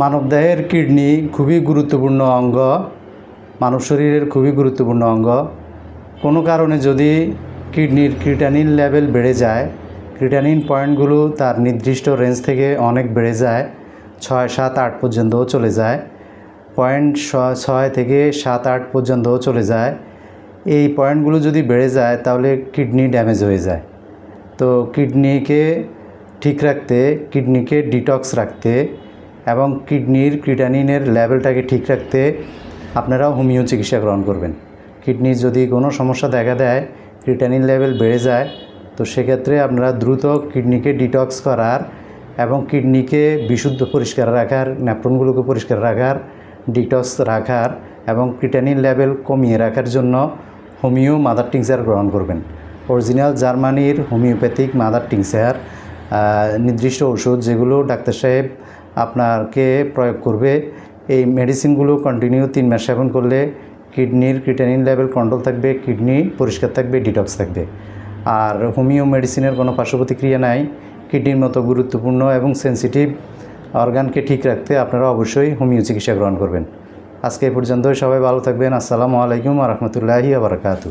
মানবদেহের কিডনি খুবই গুরুত্বপূর্ণ অঙ্গ, মানব শরীরের খুবই গুরুত্বপূর্ণ অঙ্গ। কোনো কারণে যদি কিডনির ক্রিটানিন লেভেল বেড়ে যায়, ক্রিটানিন পয়েন্টগুলো তার নির্দিষ্ট রেঞ্জ থেকে অনেক বেড়ে যায়, ছয়, সাত, আট পর্যন্তও চলে যায়, পয়েন্ট ছয় থেকে সাত, আট পর্যন্তও চলে যায়। এই পয়েন্টগুলো যদি বেড়ে যায়, তাহলে কিডনি ড্যামেজ হয়ে যায়। তো কিডনিকে ঠিক রাখতে, কিডনিকে ডিটক্স রাখতে এবং কিডনির, ক্রিটানিনের লেভেলটাকে ঠিক রাখতে আপনারা হোমিও চিকিৎসা গ্রহণ করবেন। কিডনির যদি কোনো সমস্যা দেখা দেয়, ক্রিটানিন লেভেল বেড়ে যায়, তো সেক্ষেত্রে আপনারা দ্রুত কিডনিকে ডিটক্স করার এবং কিডনিকে বিশুদ্ধ পরিষ্কার রাখার ন্যাপ্রনগুলোকে পরিষ্কার রাখার ডিটক্স রাখার এবং ক্রিটানিন লেভেল কমিয়ে রাখার জন্য হোমিও মাদার টিংচার গ্রহণ করবেন। অরিজিনাল জার্মানির হোমিওপ্যাথিক মাদার টিংচার নির্দিষ্ট ওষুধ যেগুলো ডাক্তার সাহেব আপনাকে প্রয়োগ করবে। এই মেডিসিনগুলো কন্টিনিউ তিন মাস সেবন করলে কিডনির ক্রিটানিন লেভেল কন্ট্রোল থাকবে, কিডনি পরিষ্কার থাকবে ডিটক্স থাকবে। আর হোমিও মেডিসিনের কোনো পার্শ্ব প্রতিক্রিয়া নাই। কিডনির মতো গুরুত্বপূর্ণ এবং সেন্সিটিভ অর্গানকে ঠিক রাখতে আপনারা অবশ্যই হোমিও চিকিৎসা গ্রহণ করবেন। আজকে এই পর্যন্তই। সবাই ভালো থাকবেন। আসসালামু আলাইকুম রহমতুল্লাহি আবরকাতু